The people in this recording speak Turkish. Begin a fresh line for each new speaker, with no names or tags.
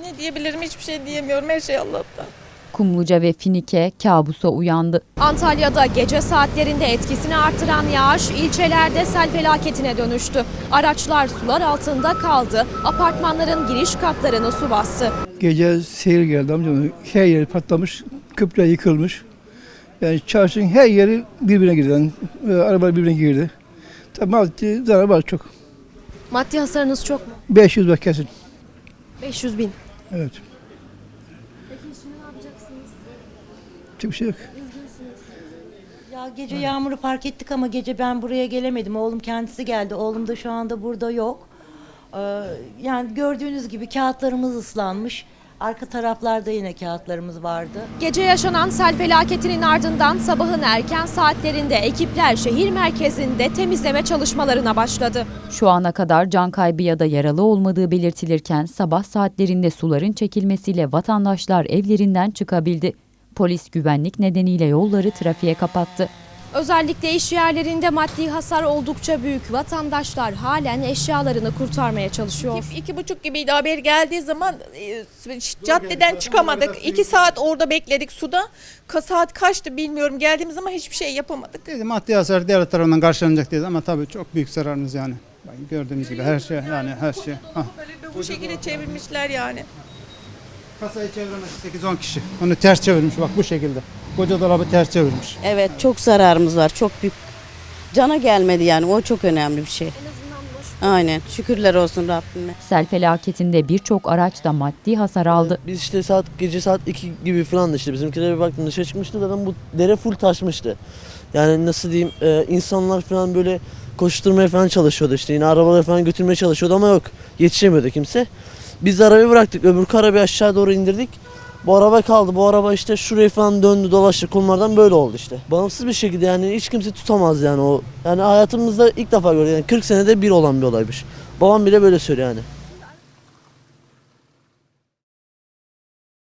Ne diyebilirim hiçbir şey diyemiyorum her şey Allah'tan.
Kumluca ve Finike kabusa uyandı.
Antalya'da gece saatlerinde etkisini artıran yağış ilçelerde sel felaketine dönüştü. Araçlar sular altında kaldı. Apartmanların giriş katlarını su bastı.
Gece seyir geldi amcam. Her yeri patlamış, köprüler yıkılmış. Yani çarşının her yeri birbirine girdi. Yani, e, arabalar birbirine girdi. Tabii maddi zarar var çok.
Maddi hasarınız çok mu?
500 var kesin.
500 bin.
Evet. Çok bir şey yok.
Ya gece yağmuru fark ettik ama gece ben buraya gelemedim. Oğlum kendisi geldi. Oğlum da şu anda burada yok. Ee, yani gördüğünüz gibi kağıtlarımız ıslanmış. Arka taraflarda yine kağıtlarımız vardı.
Gece yaşanan sel felaketinin ardından sabahın erken saatlerinde ekipler şehir merkezinde temizleme çalışmalarına başladı.
Şu ana kadar can kaybı ya da yaralı olmadığı belirtilirken sabah saatlerinde suların çekilmesiyle vatandaşlar evlerinden çıkabildi. Polis güvenlik nedeniyle yolları trafiğe kapattı.
Özellikle iş yerlerinde maddi hasar oldukça büyük. Vatandaşlar halen eşyalarını kurtarmaya çalışıyor.
İki, iki buçuk gibiydi haber geldiği zaman e, caddeden çıkamadık. İki saat orada bekledik suda. Ka saat kaçtı bilmiyorum. Geldiğimiz zaman hiçbir şey yapamadık.
Dedi maddi hasar devlet tarafından karşılanacak dedi ama tabii çok büyük zararımız yani. Gördüğünüz gibi her şey yani her şey.
Böyle bu şekilde çevirmişler yani.
Kasayı çevirmiş 8-10 kişi. Onu ters çevirmiş bak bu şekilde. Koca dolabı ters çevirmiş.
Evet çok zararımız var. Çok büyük. Cana gelmedi yani o çok önemli bir şey. Aynen şükürler olsun Rabbime.
Sel felaketinde birçok araç da maddi hasar aldı.
Biz işte saat gece saat 2 gibi falan işte bizimkiler bir baktım dışarı çıkmıştı zaten bu dere full taşmıştı. Yani nasıl diyeyim e, insanlar falan böyle koşturmaya falan çalışıyordu işte yine arabaları falan götürmeye çalışıyordu ama yok yetişemiyordu kimse. Biz arabayı bıraktık öbür arabayı aşağı doğru indirdik. Bu araba kaldı. Bu araba işte şuraya falan döndü dolaştı. Kumlardan böyle oldu işte. Bağımsız bir şekilde yani hiç kimse tutamaz yani o. Yani hayatımızda ilk defa gördüm. Yani 40 senede bir olan bir olaymış. Babam bile böyle söylüyor yani.